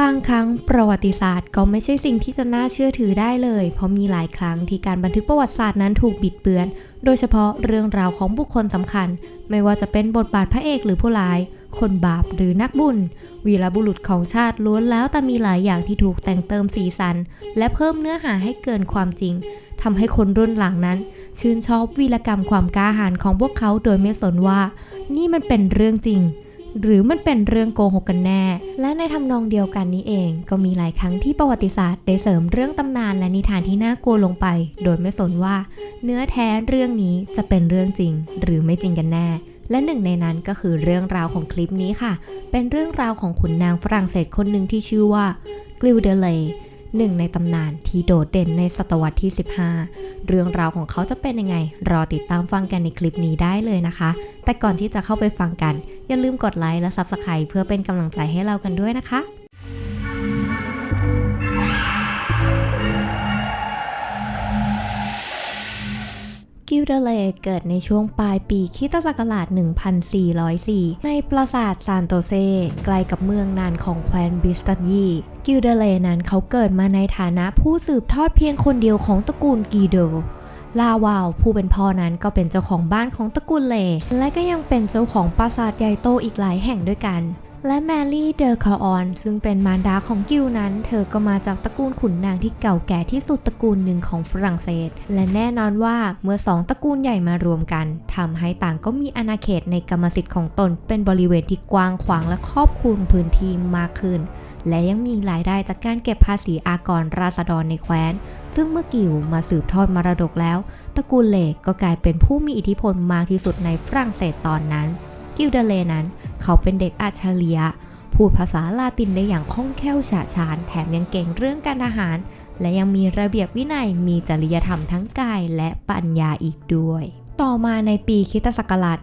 บางครั้งประวัติศาสตร์ก็ไม่ใช่สิ่งที่จะน่าเชื่อถือได้เลย เพราะมีหลายครั้งที่การบันทึกประวัติศาสตร์นั้นถูกบิดเบือน โดยเฉพาะเรื่องราวของบุคคลสำคัญ ไม่ว่าจะเป็นบทบาทพระเอกหรือผู้ร้าย คนบาปหรือนักบุญ วีรบุรุษของชาติล้วนแล้วแต่มีหลายอย่างที่ถูกแต่งเติมสีสัน และเพิ่มเนื้อหาให้เกินความจริงทำให้คนรุ่นหลังนั้น ชื่นชอบวีรกรรมความกล้าหาญของพวกเขาโดยไม่สนว่า นี่มันเป็นเรื่องจริง หรือมันเป็นเรื่องโกหกกันแน่ และในทำนองเดียวกันนี้เอง ก็มีหลายครั้งที่ประวัติศาสตร์ได้เสริมเรื่องตำนานและนิทานที่น่ากลัวลงไป โดยไม่สนว่า เนื้อแท้เรื่องนี้จะเป็นเรื่องจริง หรือไม่จริงกันแน่และหนึ่งในนั้นก็คือเรื่องราวของคลิปนี้ค่ะ เป็นเรื่องราวของขุนนางฝรั่งเศสคนหนึ่งที่ชื่อว่า กลิวเดเล หนึ่งในตำนานที่โดดเด่นในศตวรรษที่ 15 เรื่องราวของเขาจะเป็นยังไง รอติดตามฟังกันในคลิปนี้ได้เลยนะคะ แต่ก่อนที่จะเข้าไปฟังกัน อย่าลืมกดไลค์และ Subscribe เพื่อเป็นกำลังใจให้เรากันด้วยนะคะ กิลเดเลเกิดในช่วงปลายปีคิตศักราช 1404 ในปราสาทซานโตเซใกล้กับเมืองนานของแคว้นบิสตัยีกิลเดเลนั้นเขาเกิดมาในฐานะผู้สืบทอดเพียงคนเดียวของตระกูลกีโดลาวาว ผู้เป็นพ่อนั้นก็เป็นเจ้าของบ้านของตระกูลเล และก็ยังเป็นเจ้าของปราสาทใหญ่โตอีกหลายแห่งด้วยกัน และแมรี่เดอคาออนซึ่งเป็นมารดาของกิลนั้น เธอก็มาจากตระกูลขุนนางที่เก่าแก่ที่สุดตระกูลหนึ่งของฝรั่งเศส และแน่นอนว่าเมื่อสองตระกูลใหญ่มารวมกันทำให้ต่างก็มีอาณาเขตในกรรมสิทธิ์ของตน เป็นบริเวณที่กว้างขวางและครอบคลุมพื้นที่มากขึ้น และยังมีรายได้จากการเก็บภาษีอากรราษฎรในแคว้น ซึ่งเมื่อกิวมาสืบทอดมรดกแล้ว ตระกูลเลกก็กลายเป็นผู้มีอิทธิพลมากที่สุดในฝรั่งเศสตอนนั้น กิลเดเลนั้น เขาเป็นเด็กอัจฉริยะ พูดภาษาลาตินได้อย่างคล่องแคล่วฉะฉาน แถมยังเก่งเรื่องการทหาร และยังมีระเบียบวินัยมีจริยธรรมทั้งกายและปัญญาอีกด้วยต่อมาในปีคิตศักราช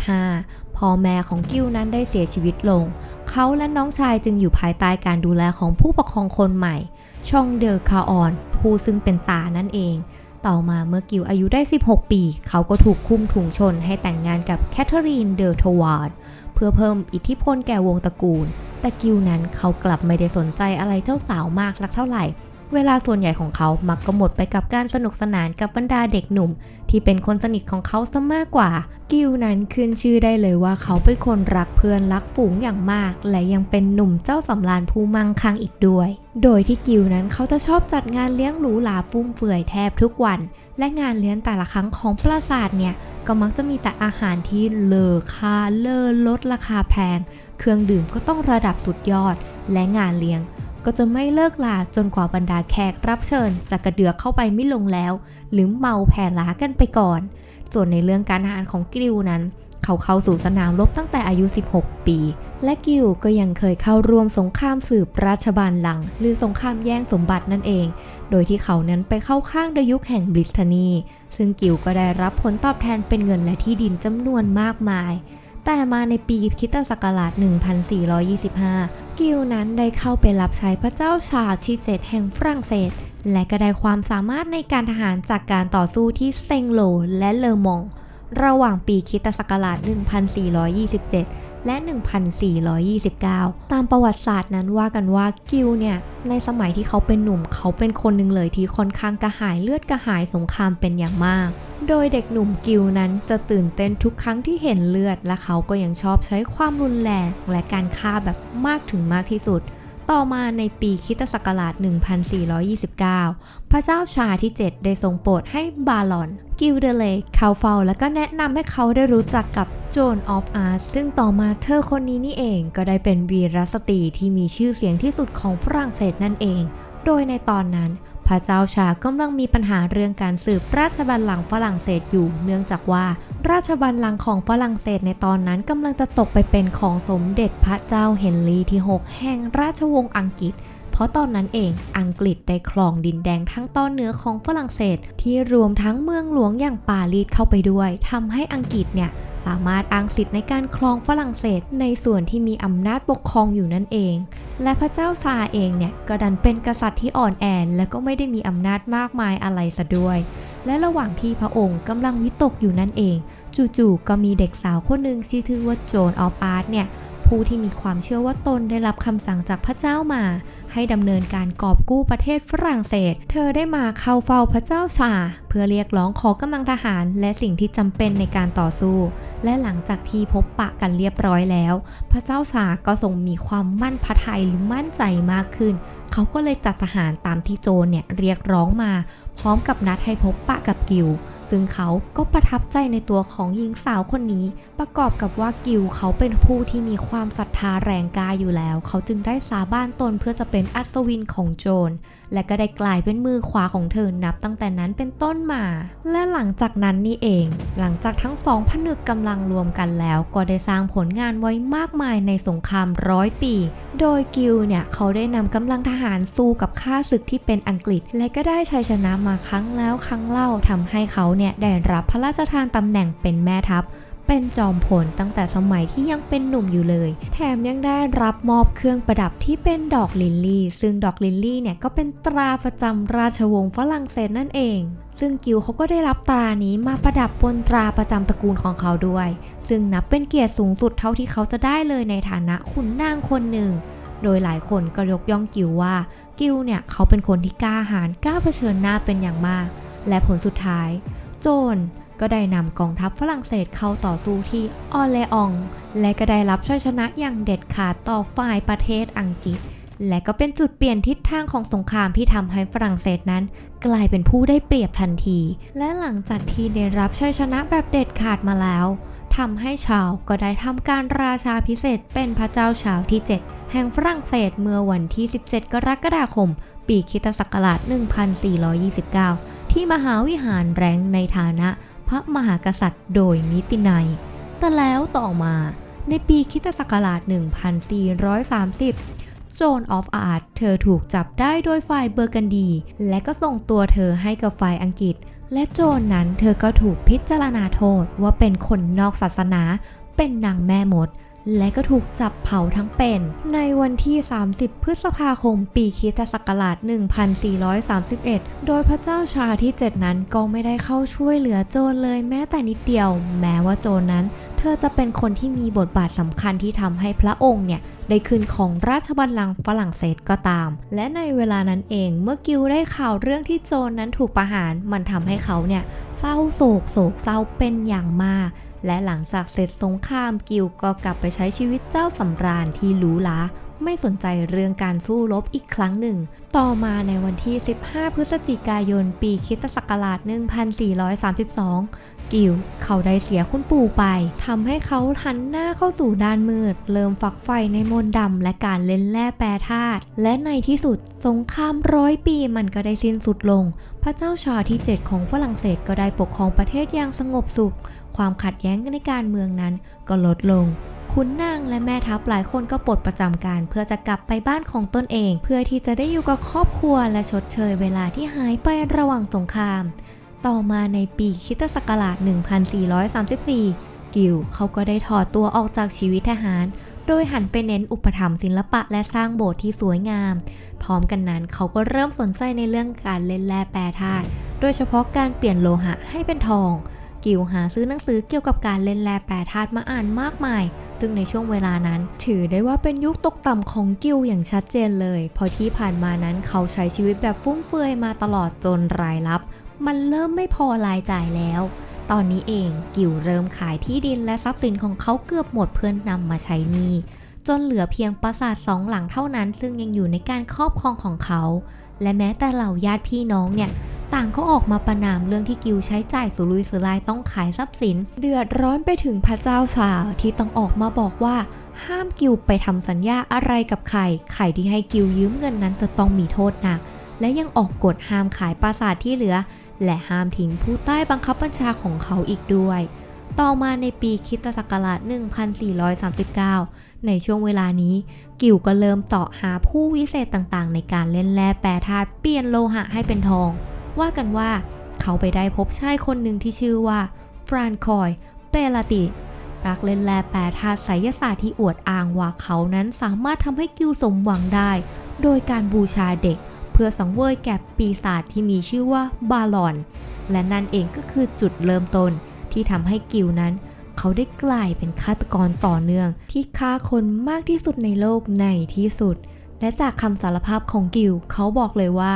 1415 พ่อแม่ของกิลนั้นได้เสียชีวิตลง เขาและน้องชายจึงอยู่ภายใต้การดูแลของผู้ปกครองคนใหม่ ชองเดอคาออน ผู้ซึ่งเป็นตานั่นเอง ต่อมาเมื่อกิลอายุได้ 16 ปี เขาก็ถูกคุมถุงชนให้แต่งงานกับแคทเธอรีนเดอทวาร์ดเพื่อเพิ่มอิทธิพลแก่วงตระกูล แต่กิลนั้นเขากลับไม่ได้สนใจอะไรเจ้าสาวมากสักเท่าไหร่ เวลาส่วนใหญ่ของเขามักก็หมดไปกับการสนุกสนานกับบรรดาเด็กหนุ่ม ที่เป็นคนสนิทของเขาซะมากกว่า กิลนั้นขึ้นชื่อได้เลยว่าเขาเป็นคนรักเพื่อนรักฝูงอย่างมาก และยังเป็นหนุ่มเจ้าสำราญผู้มั่งคั่งอีกด้วย โดยที่กิลนั้นเขาจะชอบจัดงานเลี้ยงหรูหราฟุ่มเฟือยแทบทุกวัน และงานเลี้ยงแต่ละครั้งของปราสาทเนี่ยก็มักจะมีแต่อาหารที่เลอค่าเลอลดราคาแพง เครื่องดื่มก็ต้องระดับสุดยอดและงานเลี้ยง ก็จะไม่เลิกลาจนกว่าบรรดาแขกรับเชิญจะกระเดือกเข้าไปไม่ลงแล้ว หรือเมาแผ่ล้ากันไปก่อน ส่วนในเรื่องการทหารของกิลนั้น เขาเข้าสู่สนามรบตั้งแต่อายุ 16 ปี และกิลก็ยังเคยเข้าร่วมสงครามสืบราชบาลหลัง หรือสงครามแย่งสมบัตินั่นเอง โดยที่เขานั้นไปเข้าข้างดยุคแห่งบริทานี ซึ่งกิลก็ได้รับผลตอบแทนเป็นเงินและที่ดินจำนวนมากมายแต่มาในปีคิตศักราช 1425 กิลนั้นได้เข้าไปรับใช้พระเจ้าชาร์ลส์ที่7แห่งฝรั่งเศส และก็ได้ความสามารถในการทหารจากการต่อสู้ที่เซงโลและเลอมอง ระหว่างปีคิตศักราช 1427 และ 1429 ตามประวัติศาสตร์นั้นว่ากันว่ากิลเนี่ย ในสมัยที่เขาเป็นหนุ่มเขาเป็นคนหนึ่งเลยที่ค่อนข้างกระหายเลือดกระหายสงครามเป็นอย่างมาก โดยเด็กหนุ่มกิลนั้นจะตื่นเต้นทุกครั้งที่เห็นเลือด และเขาก็ยังชอบใช้ความรุนแรงและการฆ่าแบบมากถึงมากที่สุด ต่อมาในปีคิตศักราช 1429 พระเจ้าชาที่ 7 ได้ทรงโปรดให้บาลอน กิลเดเลกเข้าเฝ้าและก็แนะนำให้เขาได้รู้จักกับโจนออฟอาร์ตซึ่งต่อมาเธอคนนี้นี่เองก็ได้เป็นวีรสตรีที่มีชื่อเสียงที่สุดของฝรั่งเศสนั่นเอง โดยในตอนนั้น พระเจ้าชากำลังมีปัญหาเรื่องการสืบราชบัลลังก์ฝรั่งเศสอยู่ เนื่องจากว่า ราชบัลลังก์ของฝรั่งเศสในตอนนั้นกำลังจะตกไปเป็นของสมเด็จพระเจ้าเฮนรีที่ 6 แห่งราชวงศ์อังกฤษเพราะตอนนั้นเองอังกฤษได้ครองดินแดงทั้งตอนเหนือของฝรั่งเศส ที่รวมทั้งเมืองหลวงอย่างปารีสเข้าไปด้วยทำให้อังกฤษเนี่ยสามารถอ้างสิทธิ์ในการครองฝรั่งเศสในส่วนที่มีอำนาจปกครองอยู่นั่นเอง และพระเจ้าซาเองเนี่ยก็ดันเป็นกษัตริย์ที่อ่อนแอและก็ไม่ได้มีอำนาจมากมายอะไรซะด้วย และระหว่างที่พระองค์กำลังวิตกอยู่นั่นเอง จู่ๆก็มีเด็กสาวคนหนึ่งที่ชื่อว่าโจนออฟอาร์ตเนี่ย ผู้ที่มีความเชื่อว่าตนได้รับคำสั่งจากพระเจ้ามา ให้ดำเนินการกอบกู้ประเทศฝรั่งเศส เธอได้มาเข้าเฝ้าพระเจ้าชา เพื่อเรียกร้องขอกำลังทหาร และสิ่งที่จำเป็นในการต่อสู้ และหลังจากที่พบปะกันเรียบร้อยแล้ว พระเจ้าชาก็ทรงมีความมั่นพระทัยหรือมั่นใจมากขึ้น เขาก็เลยจัดทหารตามที่โจรเนี่ยเรียกร้องมา พร้อมกับนัดให้พบปะกับกิล ซึ่งเขาก็ประทับใจในตัวของหญิงสาวคนนี้ ประกอบกับว่ากิลเขาเป็นผู้ที่มีความศรัทธาแรงกล้าอยู่แล้ว เขาจึงได้สาบานตนเพื่อจะเป็นอัศวินของโจร และก็ได้กลายเป็นมือขวาของเธอนับตั้งแต่นั้นเป็นต้นมา และหลังจากนั้นนี่เอง หลังจากทั้งสองผนึกกำลังรวมกันแล้ว ก็ได้สร้างผลงานไว้มากมายในสงครามร้อยปี โดยกิลเนี่ยเขาได้นำกำลังทหารสู้กับข้าศึกที่เป็นอังกฤษ และก็ได้ชัยชนะมาครั้งแล้วครั้งเล่าทำให้เขาเนี่ยได้รับพระราชทานตำแหน่งเป็นแม่ทัพเป็นจอมพลตั้งแต่สมัยที่ยังเป็นหนุ่มอยู่เลย แถมยังได้รับมอบเครื่องประดับที่เป็นดอกลิลลี่ ซึ่งดอกลิลลี่เนี่ยก็เป็นตราประจำราชวงศ์ฝรั่งเศสนั่นเอง ซึ่งกิลเขาก็ได้รับตรานี้มาประดับบนตราประจำตระกูลของเขาด้วย ซึ่งนับเป็นเกียรติสูงสุดเท่าที่เขาจะได้เลยในฐานะขุนนางคนหนึ่ง โดยหลายคนก็ยกย่องกิลว่า กิลเนี่ยเขาเป็นคนที่กล้าหาญกล้าเผชิญหน้าเป็นอย่างมาก และผลสุดท้าย โจรก็ได้นำกองทัพฝรั่งเศสเข้าต่อสู้ที่ออเลออง และก็ได้รับชัยชนะอย่างเด็ดขาดต่อฝ่ายประเทศอังกฤษ และก็เป็นจุดเปลี่ยนทิศทางของสงครามที่ทำให้ฝรั่งเศสนั้น กลายเป็นผู้ได้เปรียบทันที และหลังจากที่ได้รับชัยชนะแบบเด็ดขาดมาแล้วทำให้ชาวก็ได้ทำการราชาพิเศษเป็นพระเจ้าชาวที่ 7 แห่งฝรั่งเศสเมื่อวันที่ 17 กรกฎาคม ปีคิตศักราช 1429 ที่มหาวิหารแรงในฐานะพระมหากษัตริย์โดยมิตินัย แต่แล้วต่อมาในปีคิตศักราช 1430 โจนออฟอาร์ตเธอถูกจับได้โดยฝ่ายเบอร์กันดี และก็ส่งตัวเธอให้กับฝ่ายอังกฤษ และโจนนั้นเธอก็ถูกพิจารณาโทษว่าเป็นคนนอกศาสนา เป็นนางแม่มด และก็ถูกจับเผาทั้งเป็น ในวันที่ 30 พฤษภาคม ปีคริสตศักราช 1431 โดยพระเจ้าชาที่ 7 นั้นก็ไม่ได้เข้าช่วยเหลือโจรเลยแม้แต่นิดเดียว แม้ว่าโจรนั้น เธอจะเป็นคนที่มีบทบาทสำคัญที่ทำให้พระองค์เนี่ยได้ขึ้นของราชบัลลังก์ฝรั่งเศสก็ตาม และในเวลานั้นเองเมื่อกิลได้ข่าวเรื่องที่โจรนั้นถูกประหาร มันทำให้เขาเนี่ยเศร้าโศกโศกเศร้าเป็นอย่างมาก และหลังจากเสร็จสงครามกิลก็กลับไปใช้ชีวิตเจ้าสำราญที่หรูหรา ไม่สนใจเรื่องการสู้รบอีกครั้งหนึ่ง ต่อมาในวันที่ 15 พฤศจิกายน ปีคริสตศักราช 1432 กิลเขาได้เสียคุณปู่ไปทำให้เขาหันหน้าเข้าสู่ด้านมืด เริ่มฝักใฝ่ในมนต์ดำและการเล่นแร่แปรธาตุและในที่สุดสงครามร้อยปีมันก็ได้สิ้นสุดลง พระเจ้าชาที่ 7 ของฝรั่งเศสก็ได้ปกครองประเทศอย่างสงบสุข ความขัดแย้งในการเมืองนั้นก็ลดลง ขุนนางและแม่ทัพหลายคนก็ปลดประจำการ เพื่อจะกลับไปบ้านของตนเอง เพื่อที่จะได้อยู่กับครอบครัวและชดเชยเวลาที่หายไประหว่างสงคราม ต่อมาในปีคิตศักราช 1434 กิลเขาก็ได้ถอดตัวออกจากชีวิตทหาร โดยหันไปเน้นอุปถัมภ์ศิลปะและสร้างโบสถ์ที่สวยงาม พร้อมกันนั้นเขาก็เริ่มสนใจในเรื่องการเล่นแร่แปรธาตุ โดยเฉพาะการเปลี่ยนโลหะให้เป็นทอง กิลหาซื้อหนังสือเกี่ยวกับการเล่นแร่แปรธาตุมาอ่านมากมาย ซึ่งในช่วงเวลานั้น ถือได้ว่าเป็นยุคตกต่ำของกิลอย่างชัดเจนเลยเพราะที่ผ่านมานั้นเขาใช้ชีวิตแบบฟุ่มเฟือยมาตลอดจนรายรับ มันเริ่มไม่พอรายจ่ายแล้วตอนนี้เองกิลเริ่มขายที่ดินและทรัพย์สินของเขาเกือบหมดเพื่อนนำมาใช้หนี้จนเหลือเพียงปราสาทสองหลังเท่านั้น ซึ่งยังอยู่ในการครอบครองของเขา และแม้แต่เหล่าญาติพี่น้องเนี่ย ต่างก็ออกมาประนามเรื่องที่กิลใช้จ่ายสุรุ่ยสุร่ายต้องขายทรัพย์สิน เดือดร้อนไปถึงพระเจ้าชาที่ต้องออกมาบอกว่าห้ามกิลไปทำสัญญาอะไรกับใครใครที่ให้กิลยืมเงินนั้นจะต้องมีโทษหนัก และยังออกกฎห้ามขายปราสาทที่เหลือ และห้ามทิ้งผู้ใต้บังคับบัญชาของเขาอีกด้วย ต่อมาในปีคิตศักราช 1439 ในช่วงเวลานี้ กิลก็เริ่มเจาะหาผู้วิเศษต่างๆ ในการเล่นแร่แปรธาตุเปลี่ยนโลหะให้เป็นทอง ว่ากันว่าเขาไปได้พบชายคนหนึ่งที่ชื่อว่าฟรานคอย เปลาติรักเล่นแร่แปรธาตุไสยศาสตร์ที่อวดอ้างว่าเขานั้นสามารถทำให้กิลสมหวังได้ โดยการบูชาเด็ก เพื่อสังเวยแก่ปีศาจที่มีชื่อว่าบาลอน และนั่นเองก็คือจุดเริ่มต้นที่ทำให้กิลนั้น เขาได้กลายเป็นฆาตกรต่อเนื่อง ที่ฆ่าคนมากที่สุดในโลกในที่สุด และจากคำสารภาพของกิลเขาบอกเลยว่า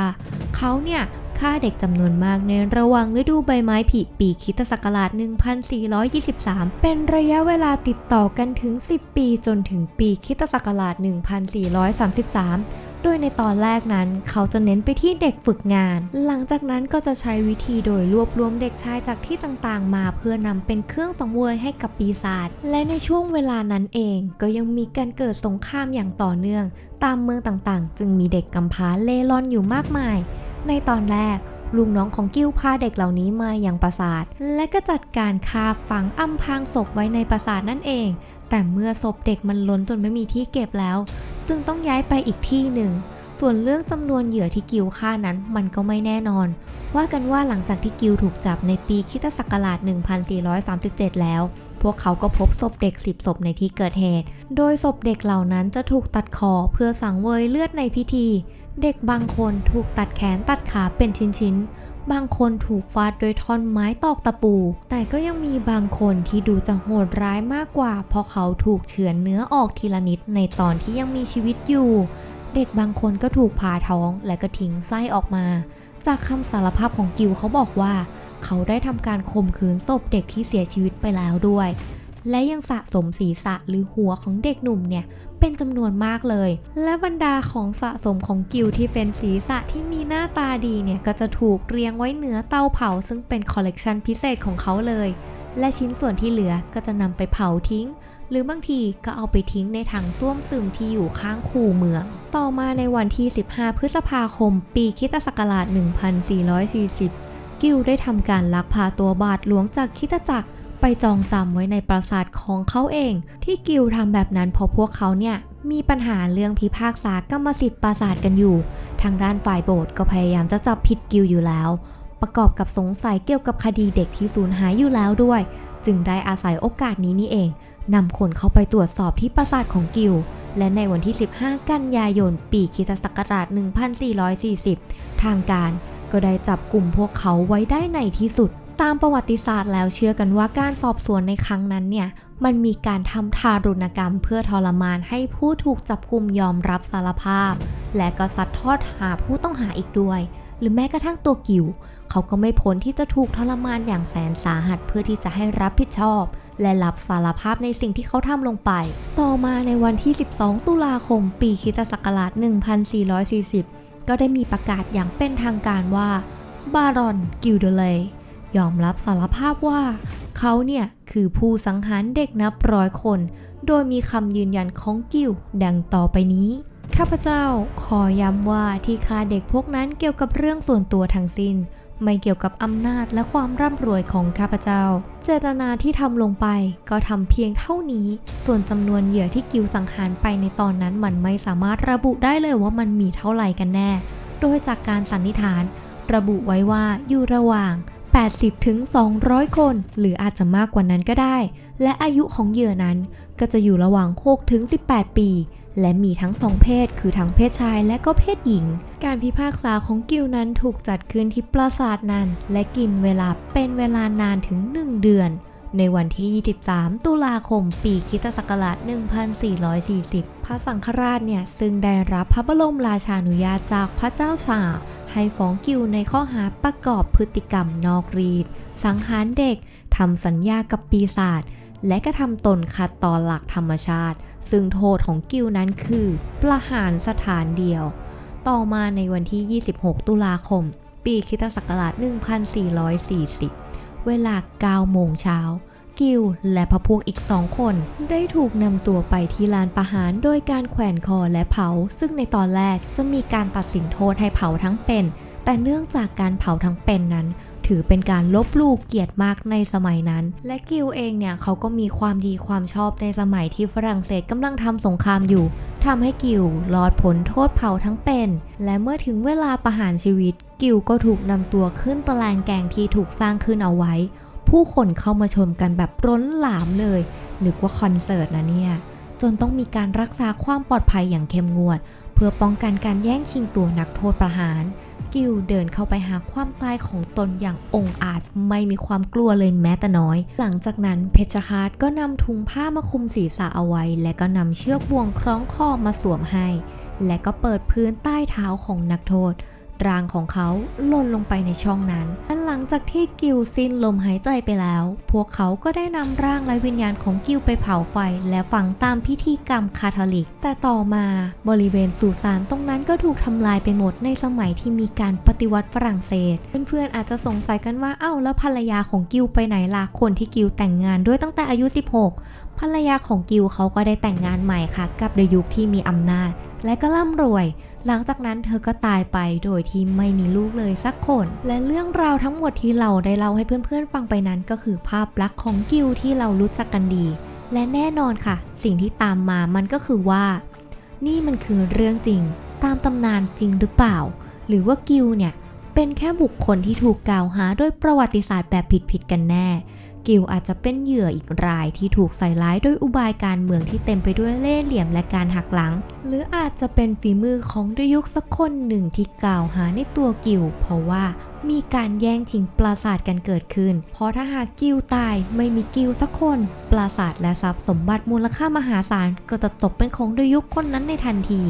เขาเนี่ย ฆ่าเด็กจำนวนมากในระหว่างฤดูใบไม้ผลิปีคิตศักราช 1423 เป็นระยะเวลาติดต่อกันถึง 10 ปีจนถึงปีคิตศักราช 1433 โดยในตอนแรกนั้น เขาจะเน้นไปที่เด็กฝึกงาน หลังจากนั้นก็จะใช้วิธีโดยรวบรวมเด็กชายจากที่ต่างๆ มาเพื่อนำเป็นเครื่องสังเวยให้กับปีศาจและในช่วงเวลานั้นเองก็ยังมีการเกิดสงครามอย่างต่อเนื่อง ตามเมืองต่างๆ จึงมีเด็กกำพร้าเล่ร่อนอยู่มากมาย ในตอนแรกลุงน้องของกิ้วพาเด็กเหล่านี้มาอยังปราสาท และก็จัดการฆ่าฝังอำพรางศพไว้ในปราสาทนั่นเอง แต่เมื่อศพเด็กมันล้นจนไม่มีที่เก็บแล้ว จึงต้องย้ายไปอีกที่หนึ่ง ส่วนเรื่องจำนวนเหยื่อที่กิวฆ่านั้นมันก็ไม่แน่นอน ว่ากันว่าหลังจากที่กิวถูกจับในปีคิตศักราช 1437 แล้ว พวกเขาก็พบศพเด็ก 10 ศพในที่เกิดเหตุ โดยศพเด็กเหล่านั้นจะถูกตัดคอเพื่อสังเวยเลือดในพิธี เด็กบางคนถูกตัดแขนตัดขาเป็นชิ้นๆ บางคนถูกฟาดด้วยท่อนไม้ตอกตะปู แต่ก็ยังมีบางคนที่ดูจะโหดร้ายมากกว่า เพราะเขาถูกเฉือนเนื้อออกทีละนิดในตอนที่ยังมีชีวิตอยู่ เด็กบางคนก็ถูกผ่าท้องและก็ทิ้งไส้ออกมา จากคำสารภาพของกิวเขาบอกว่า เขาได้ทำการข่มขืนศพเด็กที่เสียชีวิตไปแล้วด้วย และยังสะสมศีรษะหรือหัวของเด็กหนุ่มเนี่ยเป็นจำนวนมากเลย และบรรดาของสะสมของกิวที่เป็นศีรษะที่มีหน้าตาดีเนี่ยก็จะถูกเรียงไว้เหนือเตาเผา ซึ่งเป็นคอลเลกชันพิเศษของเขาเลย และชิ้นส่วนที่เหลือก็จะนำไปเผาทิ้งหรือบางทีก็เอาไปทิ้งในถังส้วมซึมที่อยู่ข้างคูเมือง ต่อมาในวันที่ 15 พฤษภาคม ปีคิตศักราช 1440 กิลได้ทำการลักพาตัวบาทหลวงจากคิตจักร ไปจองจำไว้ในปราสาทของเขาเอง ที่กิลทำแบบนั้นเพราะพวกเขาเนี่ยมีปัญหาเรื่องพิพากษากรรมสิทธิ์ปราสาทกันอยู่ ทางด้านฝ่ายโบสถ์ก็พยายามจะจับผิดกิลอยู่แล้ว ประกอบกับสงสัยเกี่ยวกับคดีเด็กที่สูญหายอยู่แล้วด้วย จึงได้อาศัยโอกาสนี้นี่เองนำคนเข้าไปตรวจสอบที่ปราสาทของกิลและในวันที่ 15 กันยายน ปีคิศักราช 1440 ทางการก็ได้จับกลุ่มพวกเขาไว้ได้ในที่สุด ตามประวัติศาสตร์แล้วเชื่อกันว่าการสอบสวนในครั้งนั้นเนี่ยมันมีการทำทารุณกรรมเพื่อทรมานให้ผู้ถูกจับกลุ่มยอมรับสารภาพ และก็ซัดทอดหาผู้ต้องหาอีกด้วย หรือแม้กระทั่งตัวกิว เขาก็ไม่พ้นที่จะถูกทรมานอย่างแสนสาหัสเพื่อที่จะให้รับผิดชอบ และรับสารภาพในสิ่งที่เขาทำลงไป ต่อมาในวันที่ 12 ตุลาคม ปีคิตศักราช 1440 ก็ได้มีประกาศอย่างเป็นทางการว่าบารอนกิลเดเลย์ ยอมรับสารภาพว่า เขาเนี่ยคือผู้สังหารเด็กนับร้อยคน โดยมีคำยืนยันของกิลดังต่อไปนี้ ข้าพเจ้าขอย้ำว่าที่ฆ่าเด็กพวกนั้นเกี่ยวกับเรื่องส่วนตัวทั้งสิ้น ไม่เกี่ยวกับอำนาจและความร่ำรวยของข้าพเจ้า เจตนาที่ทำลงไปก็ทำเพียงเท่านี้ ส่วนจำนวนเหยื่อที่กิวสังหารไปในตอนนั้นมันไม่สามารถระบุได้เลยว่ามันมีเท่าไหร่กันแน่ โดยจากการสันนิษฐาน ระบุไว้ว่าอยู่ระหว่าง 80 ถึง 200 คน หรืออาจจะมากกว่านั้นก็ได้ และอายุของเหยื่อนั้นก็จะอยู่ระหว่าง 6 ถึง 18 ปี และมีทั้งสองเพศ คือทั้งเพศชายและก็เพศหญิง การพิพากษาของกิลนั้นถูกจัดขึ้นที่ปราสาทนั้น และกินเวลาเป็นเวลานานถึง 1 เดือน ในวันที่ 23 ตุลาคม ปีคิตศักราช 1440 พระสังฆราชเนี่ยซึ่งได้รับพระบรมราชานุญาตจากพระเจ้าชา ให้ฟ้องกิลในข้อหาประกอบพฤติกรรมนอกรีด สังหารเด็ก ทำสัญญากับปีศาจ และกระทำตนขัดต่อหลักธรรมชาติ ซึ่งโทษของกิลนั้นคือ ประหารสถานเดียว ต่อมาในวันที่ 26 ตุลาคม ปีคิตศักราช 1440 เวลา9โมงเช้า กิลและพระพวกอีกสองคน ได้ถูกนำตัวไปที่ลานประหารโดยการแขวนคอและเผา ซึ่งในตอนแรกจะมีการตัดสินโทษให้เผาทั้งเป็น แต่เนื่องจากการเผาทั้งเป็นนั้นถือเป็นการลบลูกเกียรติมากในสมัยนั้น และกิลเองเนี่ยเขาก็มีความดีความชอบในสมัยที่ฝรั่งเศสกำลังทำสงครามอยู่ทำให้กิลรอดพ้นโทษเผาทั้งเป็น และเมื่อถึงเวลาประหารชีวิต กิลก็ถูกนำตัวขึ้นตะแลงแกงที่ถูกสร้างขึ้นเอาไว้ ผู้คนเข้ามาชมกันแบบร้นหลามเลยนึกว่าคอนเสิร์ตนะเนี่ย จนต้องมีการรักษาความปลอดภัยอย่างเข้มงวด เพื่อป้องกันการแย่งชิงตัวนักโทษประหาร กิลเดินเข้าไปหาความตายของตนอย่างองอาจไม่มีความกลัวเลยแม้แต่น้อย หลังจากนั้นเพชรคาตก็นำถุงผ้ามาคลุมศีรษะเอาไว้ และก็นำเชือกบ่วงคล้องคอมาสวมให้ และก็เปิดพื้นใต้เท้าของนักโทษ ร่างของเขาหล่นลงไปในช่องนั้นและหลังจากที่กิลสิ้นลมหายใจไปแล้ว พวกเขาก็ได้นำร่างและวิญญาณของกิลไปเผาไฟ และฝังตามพิธีกรรมคาทอลิก แต่ต่อมาบริเวณสุสานตรงนั้นก็ถูกทำลายไปหมดในสมัยที่มีการปฏิวัติฝรั่งเศส เพื่อนๆอาจจะสงสัยกันว่าเอ้าแล้วภรรยาของกิลไปไหนล่ะคนที่กิลแต่งงานด้วยตั้งแต่อายุ 16 ภรรยาของกิลเขาก็ได้แต่งงานใหม่ค่ะ กับเดยุคที่มีอำนาจ และก็ร่ำรวย หลังจากนั้นเธอก็ตายไปโดยที่ไม่มีลูกเลยสักคน และเรื่องราวทั้งหมดที่เราได้เล่าให้เพื่อนๆฟังไปนั้น ก็คือภาพลักษณ์ของกิลที่เรารู้จักกันดี และแน่นอนค่ะ สิ่งที่ตามมามันก็คือว่า นี่มันคือเรื่องจริง ตามตำนานจริงหรือเปล่า หรือว่ากิลเนี่ยเป็นแค่บุคคลที่ถูกกล่าวหาด้วยประวัติศาสตร์แบบผิดๆกันแน่ กิลอาจจะเป็นเหยื่ออีกรายที่ถูกใส่ร้ายด้วยอุบายการเมืองที่เต็มไปด้วยเล่ห์เหลี่ยมและการหักหลัง หรืออาจจะเป็นฝีมือของดยุคสักคนหนึ่งที่กล่าวหาในตัวกิลเพราะว่ามีการแย่งชิงปราสาทกันเกิดขึ้น เพราะถ้าหากกิลตายไม่มีกิลสักคน ปราสาทและทรัพย์สมบัติมูลค่ามหาศาลก็จะตกเป็นของดยุคคนนั้นในทันที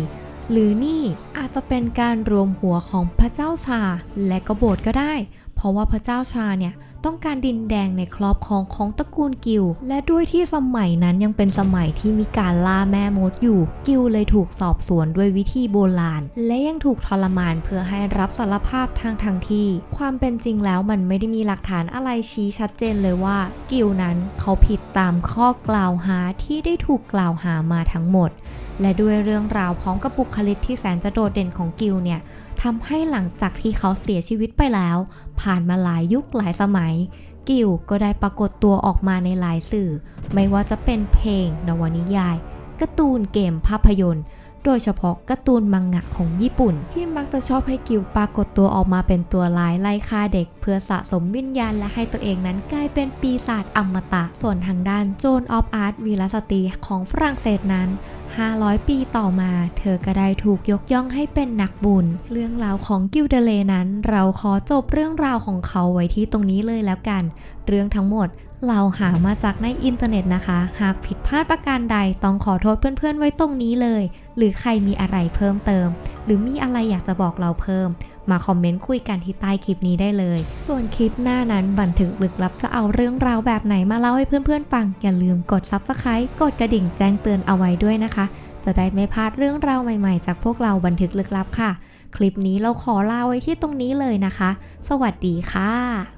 หรือนี่อาจจะเป็นการรวมหัวของพระเจ้าชาและกบสถ์ก็ได้ เพราะว่าพระเจ้าชาเนี่ยต้องการดินแดงในครอบครองของตระกูลกิลและด้วยที่สมัยนั้นยังเป็นสมัยที่มีการล่าแม่มดอยู่ กิลเลยถูกสอบสวนด้วยวิธีโบราณ และยังถูกทรมานเพื่อให้รับสารภาพทางทางที่ ความเป็นจริงแล้วมันไม่ได้มีหลักฐานอะไรชี้ชัดเจนเลยว่า กิลนั้นเขาผิดตามข้อกล่าวหาที่ได้ถูกกล่าวหามาทั้งหมด และด้วยเรื่องราวพร้อมกับบุคลิกที่แสนจะโดดเด่นของกิลเนี่ย ทำให้หลังจากที่เขาเสียชีวิตไปแล้ว ผ่านมาหลายยุคหลายสมัย กิลก็ได้ปรากฏตัวออกมาในหลายสื่อ ไม่ว่าจะเป็นเพลง นวนิยายการ์ตูนเกมภาพยนตร์ โดยเฉพาะการ์ตูนมังงะของญี่ปุ่น ที่มักจะชอบให้กิลปรากฏตัวออกมาเป็นตัวร้ายไล่ฆ่าเด็ก เพื่อสะสมวิญญาณและให้ตัวเองนั้นกลายเป็นปีศาจอมตะ ส่วนทางด้านโจนออฟอาร์ตวีรสตรีของฝรั่งเศสนั้น 500 ปีต่อมา เธอก็ได้ถูกยกย่องให้เป็นนักบุญ เรื่องราวของกิลเดเลนั้น เราขอจบเรื่องราวของเขาไว้ที่ตรงนี้เลยแล้วกัน เรื่องทั้งหมดเราหามาจากในอินเทอร์เน็ตนะคะ หากผิดพลาดประการใดต้องขอโทษเพื่อนๆไว้ตรงนี้เลย หรือใครมีอะไรเพิ่มเติม หรือมีอะไรอยากจะบอกเราเพิ่ม มาคอมเมนต์คุยกันที่ใต้คลิปนี้ได้เลย ส่วนคลิปหน้านั้นบันทึกลึกลับจะเอาเรื่องราวแบบไหนมาเล่าให้เพื่อนๆฟัง อย่าลืมกด Subscribe กดกระดิ่งแจ้งเตือนเอาไว้ด้วยนะคะ จะได้ไม่พลาดเรื่องราวใหม่ๆ จากพวกเราบันทึกลึกลับค่ะ คลิปนี้เราขอลาไว้ที่ตรงนี้เลยนะคะ สวัสดีค่ะ